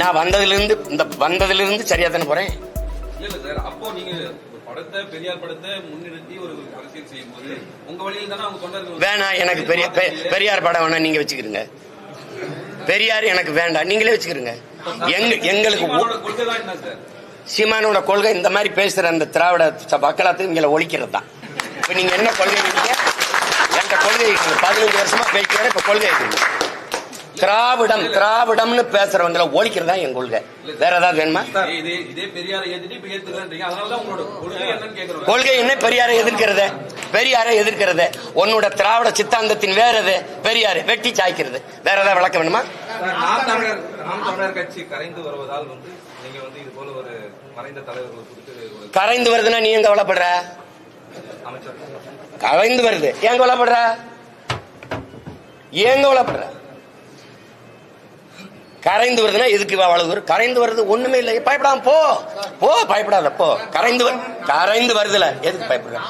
நான் வந்ததுல இருந்து இந்த வந்ததுல இருந்து சரியா தானே இல்ல சார். அப்போ தொண்டர்கள் வேணாம் எனக்கு பெரிய பெரியார் படம் வேணாம் நீங்க வச்சுக்கிறீங்க பெரியார் எனக்கு வேண்டாம். நீங்களே வச்சுக்கிறீங்க எங்க எங்களுக்கு சீமானோட கொள்கை இந்த மாதிரி பேசுற அந்த திராவிட மக்களாத்துக்கு இங்களை ஒழிக்கிறது தான். இப்ப நீங்க என்ன கொள்கை என்கிட்ட கொள்கை பதினஞ்சு வருஷமா பேசிக்கிறேன் இப்ப கொள்கை திராவிடம் திராவிடம்னு பேசுறவங்களை ஒழிக்கிறது என் கொள்கை. வேற ஏதாவது வேணுமா? கொள்கை என்ன? பெரியாரை எதிர்க்கிறது. பெரியாரை எதிர்க்கிறது. உன்னோட திராவிட சித்தாந்தத்தின் வேற எது? பெரியாரு வெட்டி சாய்க்கிறது. வேற ஏதாவது விளக்க வேணுமா? கரைந்து வருதுன்னா நீ எங்க கவலைப்படுற? அமைச்சர். கரைந்து வருது. ஏன் கவலைப்படுற? ஏன் கவலைப்படுற? கரைந்து வருதுன்னா எதுக்கு அவ்வளவு தூரம் கரைந்து வருது ஒண்ணுமே இல்லை. பயப்படாம போ. போ பயப்படாத போ. கரைந்து கரைந்து வருதுல. எதுக்கு பயப்படுற?